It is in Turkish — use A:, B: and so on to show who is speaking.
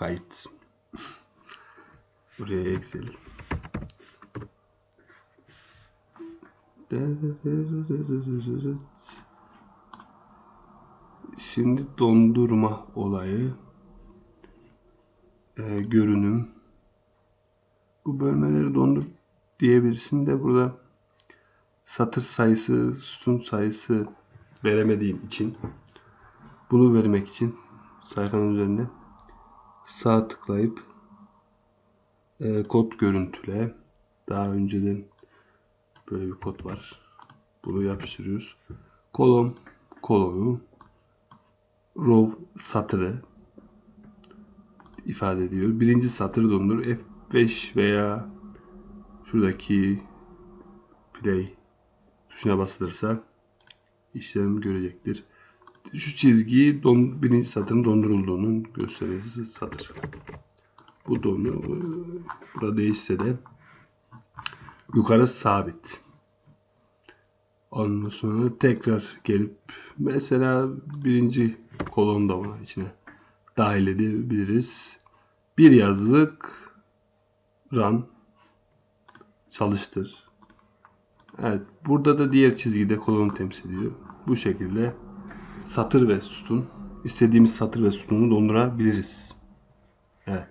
A: kayıt. Buraya Excel. Şimdi dondurma olayı. Ee, görünüm. Bu bölmeleri dondur diyebilirsin de burada satır sayısı, sütun sayısı veremediğin için bunu vermek için sayfanın üzerine sağ tıklayıp e, kod görüntüle daha önceden böyle bir kod var. Bunu yapıştırıyoruz. Kolon kolonu row satırı ifade ediyor. Birinci satır dondur. F5 veya şuradaki play tuşuna basılırsa işlem görecektir. Şu çizgi don, birinci satırın dondurulduğunun göstergesi satır. Bu donu burada değişse de yukarı sabit. Ondan sonra tekrar gelip mesela birinci kolonda ona içine dahil edebiliriz. Bir yazlık run çalıştır. Evet, burada da diğer çizgide kolonu temsil ediyor. Bu şekilde satır ve sütun istediğimiz satır ve sütunu dondurabiliriz. Evet.